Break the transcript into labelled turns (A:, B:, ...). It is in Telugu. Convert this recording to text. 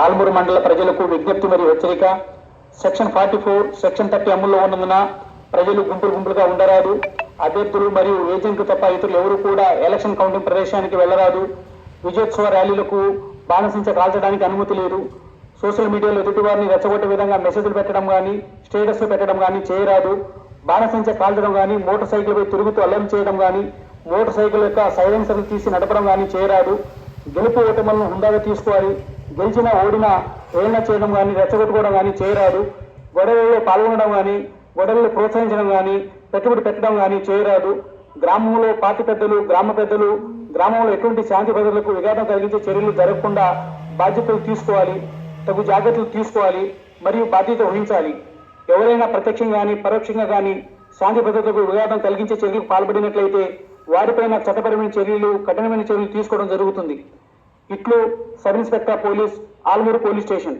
A: ఆల్మూరు మండల ప్రజలకు విజ్ఞప్తి మరియు హెచ్చరిక. Section forty four section thirty అమల్లో ఉన్నందున ప్రజలు గుంపులు గుంపులుగా ఉండరాదు. అభ్యర్థులు మరియు ఏజెంట్లు తప్ప ఇతరులు ఎవరు కూడా ఎలక్షన్ కౌంటింగ్ ప్రదేశానికి వెళ్ళరాదు. విజయోత్సవ ర్యాలీలకు బాణసించ కాల్చడానికి అనుమతి లేదు. సోషల్ మీడియాలో ఎదుటివారిని రెచ్చగొట్టే విధంగా మెసేజ్లు పెట్టడం కానీ స్టేటస్లు పెట్టడం కానీ చేయరాదు. బాణసంచ కాల్చడం కానీ మోటార్ సైకిల్పై తిరుగుతూ అల్లం చేయడం కానీ మోటార్ సైకిల్ యొక్క సైలెన్సర్లు తీసి నడపడం కానీ చేయరాదు. గెలుపు ఓటములను హుందాగా తీసుకోవాలి. గెలిచిన ఓడిన ఏళ్ళ చేయడం కానీ రెచ్చగొట్టుకోవడం కానీ చేయరాదు. గొడవల్లో పాల్గొనడం కానీ గొడవలు ప్రోత్సహించడం కానీ పెట్టుబడి పెట్టడం కానీ చేయరాదు. గ్రామంలో పార్టీ పెద్దలు గ్రామ పెద్దలు గ్రామంలో ఎటువంటి శాంతి భద్రతలకు విఘాతం కలిగించే చర్యలు జరగకుండా బాధ్యతలు తీసుకోవాలి తగు జాగ్రత్తలు తీసుకోవాలి మరియు బాధ్యత వహించాలి. ఎవరైనా ప్రత్యక్షంగా కానీ పరోక్షంగా కానీ శాంతి భద్రతకు విఘాతం కలిగించే చర్యలకు పాల్పడినట్లయితే వారిపైన చట్టపరమైన చర్యలు కఠినమైన చర్యలు తీసుకోవడం జరుగుతుంది. ఇట్లు sub inspector police Almuru police station.